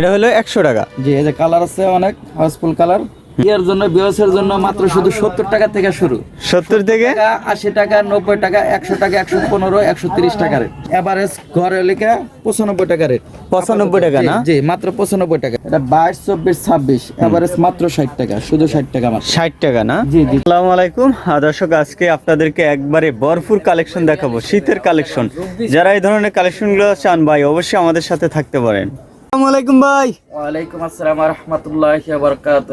এটা হলো একশো টাকা। জি এই যে কালার আছে অনেক হাউসফুল কালারের জন্য বিয়সের জন্য মাত্র শুধু সত্তর টাকা থেকে শুরু। সত্তর থেকে? আশি টাকা নব্বই টাকা একশো টাকা একশো পনেরো একশো তিরিশ টাকা রেট। এভারেজ ঘরে লেখা পঁচানব্বই টাকা রেট। পঁচানব্বই টাকা না? জি মাত্র পঁচানব্বই টাকা। এটা বাইশ চব্বিশ ছাব্বিশ। এভারেজ মাত্র ষাট টাকা শুধু ষাট টাকা মাত্র। ষাট টাকা না? জি জি। আসসালামু আলাইকুম। দর্শক আজকে আপনাদেরকে একবারে ভরপুর কালেকশন দেখাবো শীতের কালেকশন। যারা এই ধরনের কালেকশনগুলো চান ভাই অবশ্যই আমাদের সাথে থাকতে পারেন। ভাই। ওয়ালাইকুম আসসালাম রহমতুল্লাহ বরকাত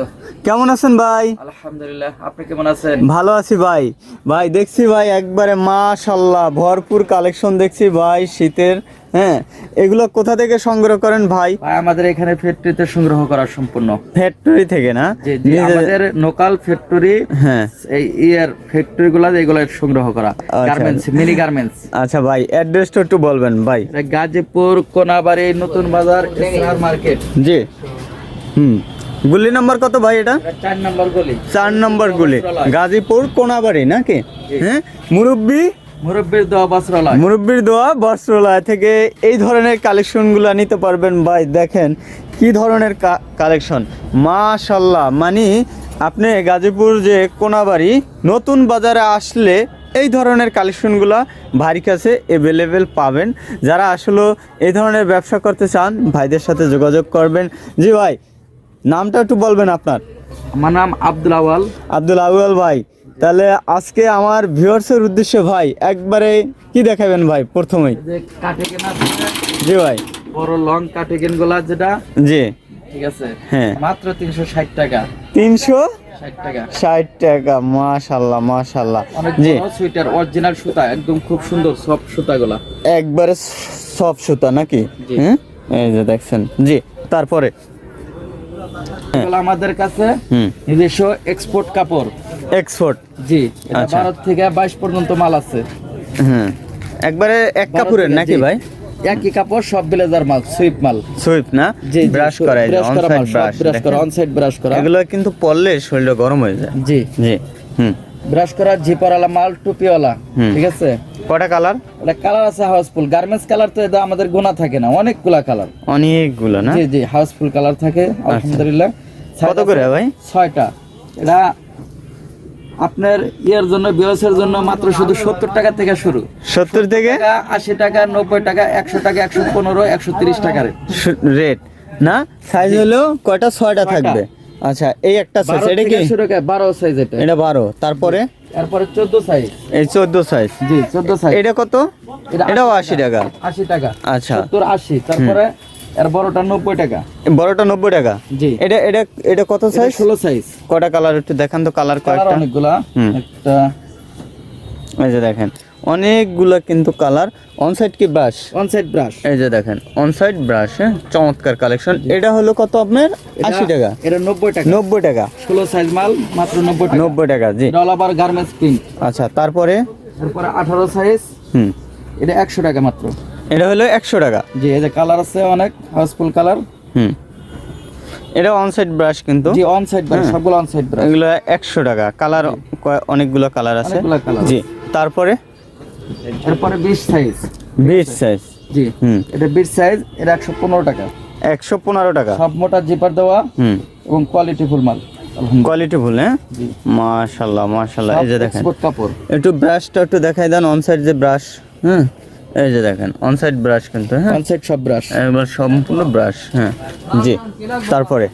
কেমন আছেন ভাই? আলহামদুলিল্লাহ আপনি কেমন আছেন? ভালো আছি ভাই। ভাই দেখছি ভাই একবারে মাশাল্লাহ ভরপুর কালেকশন দেখছি ভাই শীতের হ্যাঁ এগুলো কোথা থেকে সংগ্রহ করেন ভাই? আমাদের এখানে ফ্যাক্টরিতে সংগ্রহ করা সম্পূর্ণ। ফ্যাক্টরি থেকে না? আমাদের লোকাল ফ্যাক্টরি হ্যাঁ। এই ইয়ার ফ্যাক্টরি গুলা এগুলো সংগ্রহ করা। গার্মেন্টস মিনি গার্মেন্টস আচ্ছা ভাই অ্যাড্রেসটা একটু বলবেন ভাই। গাজীপুর কোনাবাড়ি নতুন বাজার এসআর মার্কেট। জি। হুম। গুলি নাম্বার কত ভাই এটা? চার নম্বর গলি। চার নম্বর গুলি। গাজীপুর কোনাবাড়ি নাকি? হ্যাঁ মুরব্বী মুরব্বীর দোয়া বসরলা মুরব্বীর দোয়া বস্ত্রালয় থেকে এই ধরনের কালেকশনগুলো নিতে পারবেন। ভাই দেখেন কি ধরনের কালেকশন। মাশাল্লাহ মানে আপনি গাজীপুর যে কোনাবাড়ি নতুন বাজারে আসলে এই ধরনের কালেকশনগুলো ভারী কাছে অ্যাভেলেবেল পাবেন। যারা আসলে এই ধরনের ব্যবসা করতে চান ভাইদের সাথে যোগাযোগ করবেন। জি ভাই নামটা একটু বলবেন আপনার? আমার নাম আব্দুল আওয়াল আব্দুল আউয়াল ভাই তাহলে আজকে আমার ভিউয়ার্সের উদ্দেশ্যে ভাই একবারে কি দেখাবেন ভাই প্রথমেই? জি ভাই। বড় লং কাটিকেনগুলা যেটা জি। ঠিক আছে? হ্যাঁ। মাত্র তিনশো ষাট টাকা। তিনশো ষাট টাকা। ষাট টাকা মাশাল্লাহ মাশাল্লাহ। জি। সুইটার অরিজিনাল সুতা একদম খুব সুন্দর সব সুতাগুলা। একবারে সব সুতা নাকি। হ্যাঁ? এই যে দেখছেন। জি তারপরে। আমাদের কাছে নিজস্ব এক্সপোর্ট কাপড়। এক্সপোর্ট জি আচ্ছা। ভারত থেকে বাইশ পর্যন্ত মাল আছে। হুম। একবারে এক কাপড়ের নাকি। ভাই? একই কাপড় সব ব্লেজার মাল সুইপ মাল। সুইপ না? ব্রাশ করা ব্রাশ করা ব্রাশ ব্রাশ করা অন সাইড ব্রাশ করা। এগুলো কিন্তু পরলে শরীর গরম হয়ে যায়। জি। জি হুম। ব্রাশ করা জিপারওয়ালা মাল টুপিওয়ালা। ঠিক আছে? কটা কালার এটা কালার আছে হাউসফুল গার্মেন্টস কালার তো এটা আমাদের গোনা থাকে না অনেকগুলা কালার অনেকগুলো না? জি জি হাউসফুল কালার থাকে আলহামদুলিল্লাহ। কত করে ভাই? ছয়টা। এটা আপনার ইয়ের জন্য বিয়সের জন্য মাত্র শুধু সত্তর টাকা থেকে শুরু। সত্তর থেকে? আশি টাকা নব্বই টাকা একশো টাকা একশো পনেরো একশো তিরিশ টাকা রেট। রেট। না? সাইজ হলো কয়টা? ছয়টা। থাকবে। আচ্ছা এই একটা সাইজ এটা কি? শুরু করে বারো সাইজ এটা। এটা বারো। তারপরে? এরপরে চোদ্দ সাইজ এই চোদ্দ সাইজ জি চোদ্দ সাইজ এটা কত? এটা এটাও আশি টাকা। আশি টাকা। আচ্ছা। সত্তর আশি। তারপরে এর বড়টা নব্বই টাকা। বড়টা নব্বই টাকা? জি। এটা এটা এটা কত সাইজ ষোলো সাইজ কয়টা কালার একটু দেখান তো কালার কয়েকটা। অনেকগুলা। একটা এই যে দেখেন। অনেকগুলা কিন্তু কালার। অন সাইড কি ব্রাশ ওয়ান সাইড ব্রাশ এই যে দেখেন অন সাইড ব্রাশ হ্যাঁ? চমৎকার কালেকশন এটা হলো কত আপনার? আশি টাকা। এটা নব্বই টাকা। নব্বই টাকা। ষোলো সাইজ মাল মাত্র নব্বই টাকা। নব্বই টাকা জি। আবার গার্মেন্টস প্রিন্ট আচ্ছা তারপরে? তারপরে আঠারো সাইজ হুম। এটা একশো টাকা মাত্র। এটা হলো একশো টাকা। জি এই যে কালার আছে অনেক হাউসফুল কালার হুম। এটা অন সাইড ব্রাশ কিন্তু। জি অন সাইড ব্রাশ সবগুলো অন সাইড ব্রাশ এগুলো একশো টাকা। কালার অনেকগুলো কালার আছে। জি তারপরে? এরপরে বিশ সাইজ বিশ সাইজ জি। হুম। এটা বিশ সাইজ এটা একশো পনেরো টাকা। একশো পনেরো টাকা। সব মোটা জিপার দেওয়া হুম। এবং কোয়ালিটি ফুল মাল। কোয়ালিটি ফুল হ্যাঁ? মাশাল্লাহ মাশাল্লাহ এই যে দেখেন। কাপড়। একটু ব্রাশটা একটু দেখাই দেন অন সাইড যে ব্রাশ হ্যাঁ এই যে দেখেন অন সাইড ব্রাশ কিন্তু হ্যাঁ? অন সাইড সব ব্রাশ একবার সম্পূর্ণ ব্রাশ হ্যাঁ। জি। তারপরে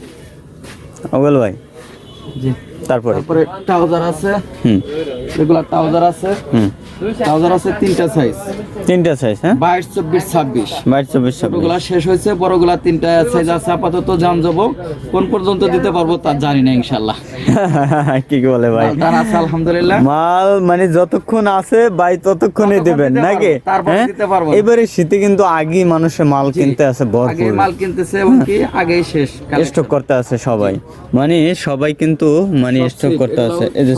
ওগল ভাই? জি। তারপরে? তারপরে ট্রাউজার আছে। হুম। রেগুলার ট্রাউজার আছে। হুম। ট্রাউজার আছে তিনটা সাইজ তিনটা সাইজ হ্যাঁ? বাইশ চব্বিশ ছাব্বিশ। বাইশ চব্বিশ ছোটগুলা শেষ হয়েছে বড়গুলা তিনটা সাইজ আছে আপাতত জান যাব। কোন পর্যন্ত দিতে পারব তা জানি না ইনশাল্লাহ কি কি বলে ভাই? মালটান আছে আলহামদুলিল্লাহ। মাল মানে যতক্ষণ আছে ভাই ততক্ষণই ততক্ষণ দিবেন নাকি? হ্যাঁ? দিতে পারব এবারে শীতে কিন্তু আগেই মানুষের মাল কিনতে আছে ভরপুর। মাল কিনতেছে এবং কি আগেই শেষ স্টক করতে আছে সবাই। মানে সবাই কিন্তু মানে স্টক করতে আছে। এই যে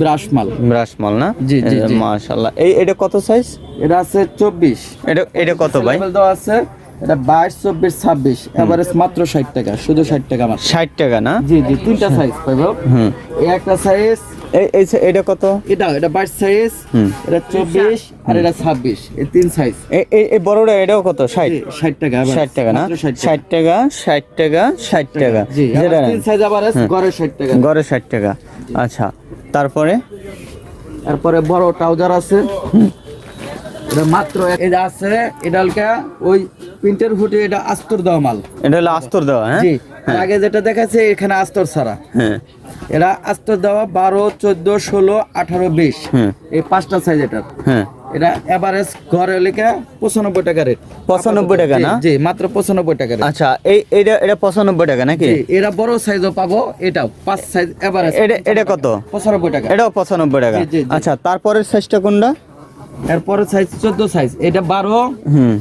ব্রাশ মাল। ব্রাশ মাল না? জি, জি। মাশাআল্লাহ। এই এটা কত সাইজ এটা আছে চব্বিশ। এটা এটা কত ভাই? দেওয়া আছে এটা বাইশ চব্বিশ ছাব্বিশ। এভারেজ মাত্র ষাট টাকা শুধু ষাট টাকা ষাট টাকা না? জি জি তিনটা সাইজ পাইব এই একটা সাইজ এই এটা কত? এটা এটা বাইশ সাইজ এটা চব্বিশ আর এটা ছাব্বিশ এই তিন সাইজ এই বড়টা এটাও কত? ষাট। ষাট টাকা আবার। ষাট টাকা না? ষাট টাকা। ষাট টাকা ষাট টাকা যেটা তিন সাইজ আবার আছে, গড়ে ষাট টাকা। গড়ে ষাট টাকা। আচ্ছা তারপরে? তারপরে বড় ট্রাউজার আছে। এটা মাত্র এটা আছে এটা হালকা ওই প্রিন্টের ফুটে এটা আস্তর দেওয়া মাল। এটা হলো আস্তর দেওয়া হ্যাঁ? আগে যেটা দেখাচ্ছে এখানে আস্তর ছাড়া। হ্যাঁ। এটা আস্তর দেওয়া বারো চোদ্দ ষোলো আঠারো বিশ। এই পাঁচটা সাইজ এটার। হ্যাঁ। এটা এভারেজ ঘরে লেখা পঁচানব্বই টাকা রেট পঁচানব্বই টাকা না? জি মাত্র পঁচানব্বই টাকা আচ্ছা এই এটা এটা পঁচানব্বই টাকা নাকি? এরা বড় সাইজও পাবো এটাও পাঁচ সাইজ এভারেজ এটা এটা কত? পঁচানব্বই টাকা। এটাও পঁচানব্বই টাকা। আচ্ছা তারপরের সাইজটা কোনটা? এরপরে সাইজ চোদ্দ সাইজ এটা বারো। হুম।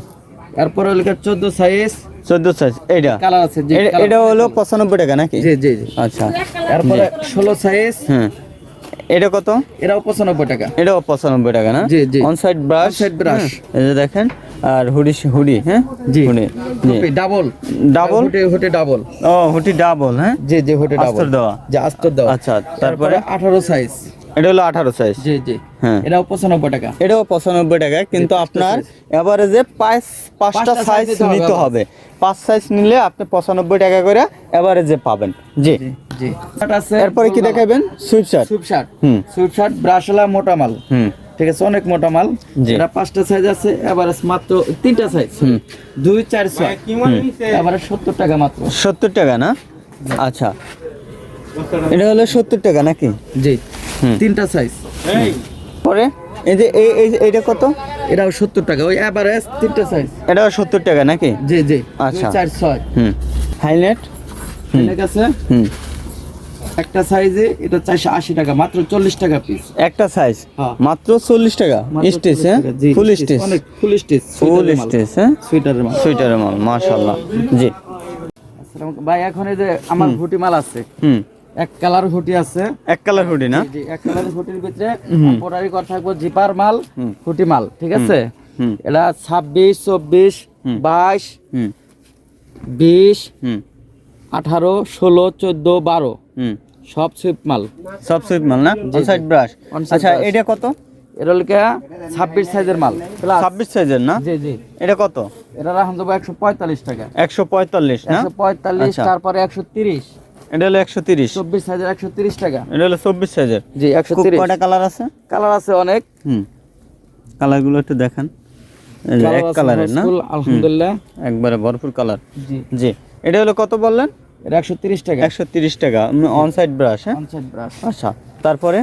এরপরে লেখা চোদ্দ সাইজ চোদ্দ সাইজ এইটা? কালার আছে এটা- এটা হলো পঁচানব্বই টাকা নাকি? জি জি জি। আচ্ছা। সাইজ হুম। এটা কত? এরাও পঁচানব্বই টাকা। এটাও পঁচানব্বই টাকা না? জি, জি। On side brush. এই যে দেখেন আর হুডি হুডি হ্যাঁ? জি। হুডি জি। ডাবল হোটে ডাবল ও হুডি ডাবল হ্যাঁ? জি জি হোটে ডাবল আস্তর দেওয়া। যে আস্তর দেওয়া। আচ্ছা তারপরে? তারপরে আঠারো সাইজ এটা হলো আঠারো সাইজ জি জি। হ্যাঁ। এটাও পঁচানব্বই টাকা। এটাও পঁচানব্বই টাকা কিন্তু আপনার এভারেজে পাঁচ পাঁচটা সাইজ নিতে হবে পাঁচ সাইজ নিলে আপনি পঁচানব্বই টাকা করে এভারেজে পাবেন। জি। জি এরপরে কি দেখাবেন? সুইট শার্ট সুইপ শার্ট হুম। সুইপ শার্ট ব্রাশলা মোটা মাল। হুম। ঠিক আছে অনেক মোটা মাল। এটা পাঁচটা সাইজ আছে এভারেজ মাত্র তিনটা সাইজ হুম। দুই চার ছয় এবারে সত্তর টাকা মাত্র। সত্তর টাকা না? আচ্ছা। এটা হলো সত্তর টাকা নাকি? জি। তিনটা সাইজ পরে? এই যে এই এই- এইটা কত? এটাও সত্তর টাকা। ওই এভারেজ তিনটা সাইজ এটাও সত্তর টাকা নাকি? জি জি। আচ্ছা। চার ছয়। হুম। হাইলাইট। ঠিক আছে? হুম। একটা সাইজে এটা চারশো আশি টাকা মাত্র চল্লিশ টাকা পিস একটা সাইজ হ্যাঁ। মাত্র চল্লিশ টাকা? স্টেজ হ্যাঁ? ফুল স্টেজ অনেক ফুল স্টেজ ফুল স্টেজ হ্যাঁ? সুইটারের মাল। সুইটারের মাল মাশাল্লাহ জি। আসসালামু- ভাই এখন এই যে আমার হুটি মাল আছে। হুম। এক কালার হুটি আছে। এক কালার হুডি না? জি এক কালার হুটির ভিতরে করা থাকব জিপার মাল। হুটি মাল ঠিক আছে? এটা ছাব্বিশ চব্বিশ হুম। বাইশ হুম। বিশ হুম। আঠারো ষোলো চোদ্দ বারো। হুম। সব সুইপ মাল। সব সুইট মাল না? অনসাইড ব্রাশ আচ্ছা এটা কত? এটা লিখে ছাব্বিশ সাইজের মাল Plus- ছাব্বিশ সাইজের না? জি জি। এটা কত? এটা রাখুন দেবো একশো পঁয়তাল্লিশ টাকা। একশো পঁয়তাল্লিশ না? একশো পঁয়তাল্লিশ আচ্ছা। তারপরে একশো তিরিশ। এটা হলো একশো তিরিশ। চব্বিশ সাইজের একশো তিরিশ টাকা। এটা হলো সাইজের জি কয়টা কালার আছে? কালার আছে অনেক। হুম। কালারগুলো একটু দেখান। এই যে এক কালারের না? আলহামদুলিল্লাহ। একবারে ভরপুর কালার। জি। জি। এটা হলো কত বললেন? এটা একশো তিরিশ টাকা। একশো তিরিশ টাকা। অনসাইড ব্রাশ হ্যাঁ? অনসাইড ব্রাশ আচ্ছা তারপরে?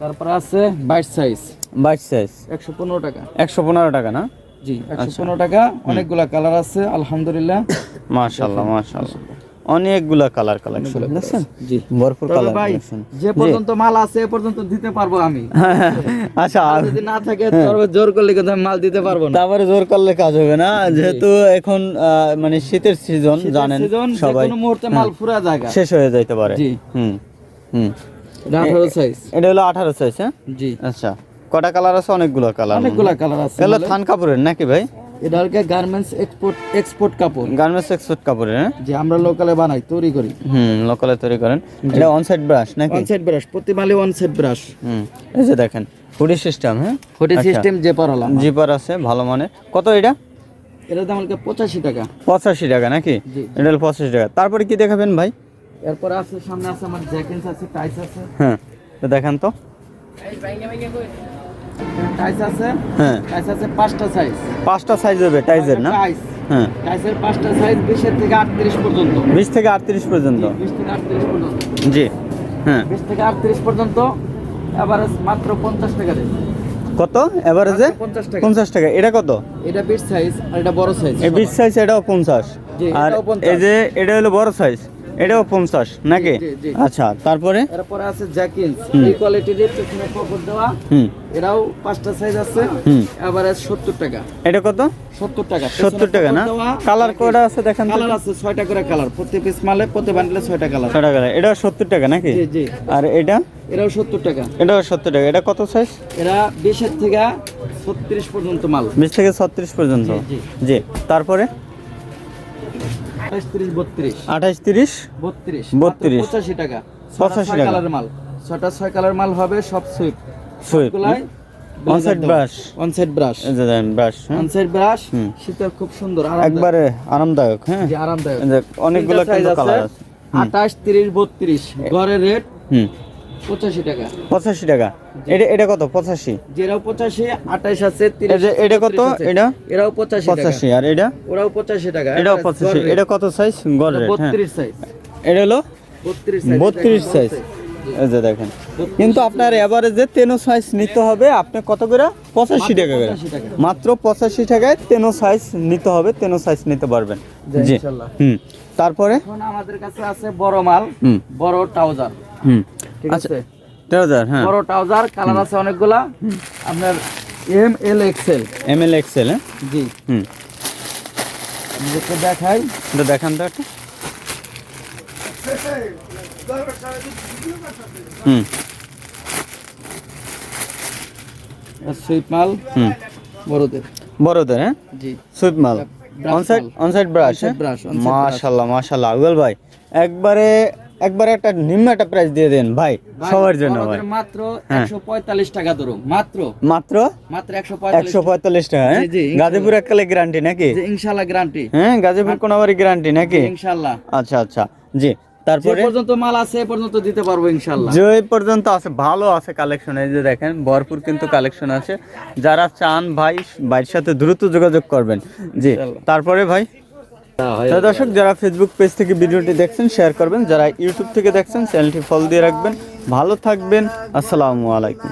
তারপরে আছে বাইশ সাইজ বাইশ সাইজ একশো পনেরো টাকা। একশো পনেরো টাকা না? জি একশো আচ্ছা। পনেরো টাকা। অনেকগুলা কালার আছে আলহামদুলিল্লাহ। মাশাল্লাহ মাশাল্লাহ অনেকগুলা কালার কালেকশন দেখছেন? জি। ভরপুর কালার কালেকশন যে পর্যন্ত মাল আছে এ পর্যন্ত দিতে পারব আমি। আচ্ছা আর যদি না থাকে তবে জোর করলে কিন্তু আমি মাল দিতে পারব না। তারপরে জোর করলে কাজ হবে না। যেহেতু এখন আহ, মানে শীতের সিজন জানেন সবাই। কোনো মুহূর্তে মাল ফুরা জায়গা শেষ হয়ে যাইতে পারে। জি। হুম হুম। এটা আঠারো সাইজ এটা হলো আঠারো সাইজ হ্যাঁ? জি। আচ্ছা। কটা কালার আছে? অনেকগুলো কালার অনেকগুলা কালার আছে এগুলো থান কাপড়ের নাকি ভাই? এটা হচ্ছে গার্মেন্টস এক্সপোর্ট এক্সপোর্ট কাপড়। গার্মেন্টস এক্সপোর্ট কাপড়ের হ্যাঁ? যে আমরা লোকালে বানাই তৈরি করি। হুম লোকালে তৈরি করেন। এটা অনসাইড ব্রাশ নাকি? ওয়ান সাইড ব্রাশ প্রতি মালে সাইড ব্রাশ হুম এই যে দেখেন হুডি সিস্টেম হ্যাঁ? আচ্ছা। সিস্টেম যে পারলাম জিপার আছে ভালো মানের। কত এটা? এটার দাম হচ্ছে পঁচাশি টাকা। পঁচাশি টাকা নাকি? এটা হলো পঁচাশি টাকা। তারপরে কি দেখাবেন ভাই? এরপর আছে সামনে আছে আমার জ্যাকেন্স আছে টাইস আছে। হ্যাঁ তো দেখান তো। টাইস আছে? হ্যাঁ। টাইস আছে পাঁচটা সাইজ পাঁচটা সাইজ হবে টাইজের না? হ্যাঁ। টাইসের পাঁচটা সাইজ বিশের থেকে আটত্রিশ পর্যন্ত। বিশ থেকে আটত্রিশ পর্যন্ত। বিশ থেকে আটত্রিশ পর্যন্ত। জি হ্যাঁ। বিশ থেকে আটত্রিশ পর্যন্ত এভারেজ মাত্র পঞ্চাশ টাকা দেয় কত? এভারেজে পঞ্চাশ টাকা। পঞ্চাশ টাকা। এটা কত? এটা বিশ সাইজ আর এটা বড় সাইজ এই বিশ সাইজ এটাও পঞ্চাশ। আর এটাও 50 এই যে এটা হলো বড় সাইজ এটাও পঞ্চাশ নাকি। আচ্ছা তারপরে? এরপরে আছে জ্যাকিন্স। এই কোয়ালিটির পেছনে পকেট দেওয়া। হুম। এরাও পাঁচটা সাইজ আছে। হুম। এভারেজ সত্তর টাকা। এটা কত? সত্তর টাকা। সত্তর টাকা না? কালার কয়টা আছে দেখান কালার আছে ছয়টা করে কালার প্রতি পিস মালে প্রতি বান্ডেলে ছয়টা কালার ছটা কালার এটা সত্তর টাকা নাকি? জি জি। আর এটা? এরাও সত্তর টাকা। এটাও সত্তর টাকা। এটা কত সাইজ এরা বিশের থেকে ছত্রিশ পর্যন্ত মাল। বিশ থেকে ছত্রিশ পর্যন্ত। জি, জি। তারপরে? আঠাশ তিরিশ বত্রিশ। আঠাশ তিরিশ বত্রিশ। 32 পঁচাশি টাকা। পঁচাশি কালার মাল। ছটা ছয় কালার মাল হবে সব সুইপ সুইপ গুলাই অন ব্রাশ অন ব্রাশ এই ব্রাশ অন ব্রাশ হুম। শীতের খুব সুন্দর আরামদায়ক। একবারে আরামদায়ক হ্যাঁ। অনেকগুলো আঠাশ তিরিশ বত্রিশ। গড়ের রেট হুম। পঁচাশি টাকা। পঁচাশি টাকা। এটা এটা কত? পঁচাশি? যেরাও পঁচাশি আঠাশ আছে এটা কত? এটা? এরাও পঁচাশি টাকা। পঁচাশি। আর এটা? ওরাও পঁচাশি টাকা। এটাও পঁচাশি। এটা কত সাইজ গড় হ্যাঁ। বত্রিশ সাইজ এটা হলো? বত্রিশ সাইজ এই যে দেখেন। কিন্তু আপনার এভারেজে তেনো সাইজ নিতে হবে। আপনি কত করে? পঁচাশি টাকা করে। মাত্র পঁচাশি টাকায় তেনো সাইজ নিতে হবে। তেনো সাইজ নিতে পারবেন। জি, হুম। তারপরে? এখন আমাদের কাছে আছে বড় মাল বড় ট্রাউজার। হুম। ঠিক আচ্ছা আছে? হ্যাঁ। বড় ট্রাউজার কালার আছে অনেকগুলা। আপনার M L XL. M L XL হ্যাঁ? জি। হুম। দেখাই। এটা দেখান তো একটা। হুম। সুইট মাল হুম। বড়দের। বড়দের হ্যাঁ? জি। সুইপ মাল। Brush অনসাইড মাল। On side brush On-side brush, on-side brush। মাশাআল্লাহ মাশাআল্লাহ। আগুল ভাই একবারে একবারে একটা নিম্ন একটা প্রাইস দিয়ে দেন ভাই সবার জন্য ভাই। মাত্র হ্যাঁ। একশো পঁয়তাল্লিশ টাকা ধরো মাত্র? মাত্র? মাত্র একশো একশো পঁয়তাল্লিশ টাকা হ্যাঁ? জি, জি। গাজীপুর এককালে গ্যারান্টি নাকি? ইনশাল্লাহ গ্যারান্টি হ্যাঁ গাজীপুর কোনাবাড়ি গ্যারান্টি নাকি? ইনশাল্লাহ। আচ্ছা আচ্ছা জি যে তারপরে? পর্যন্ত মাল আছে এ পর্যন্ত দিতে পারব ইনশাল্লাহ। যে পর্যন্ত আছে ভালো আছে কালেকশন এই যে দেখেন ভরপুর কিন্তু কালেকশন আছে। যারা চান ভাই ভাইয়ের সাথে দ্রুত যোগাযোগ করবেন জি তারপরে ভাই? দর্শক যারা ফেসবুক পেজ থেকে ভিডিওটি দেখছেন শেয়ার করবেন। যারা ইউটিউব থেকে দেখছেন চ্যানেলটি ফলো দিয়ে রাখবেন। ভালো থাকবেন। আসসালামু আলাইকুম।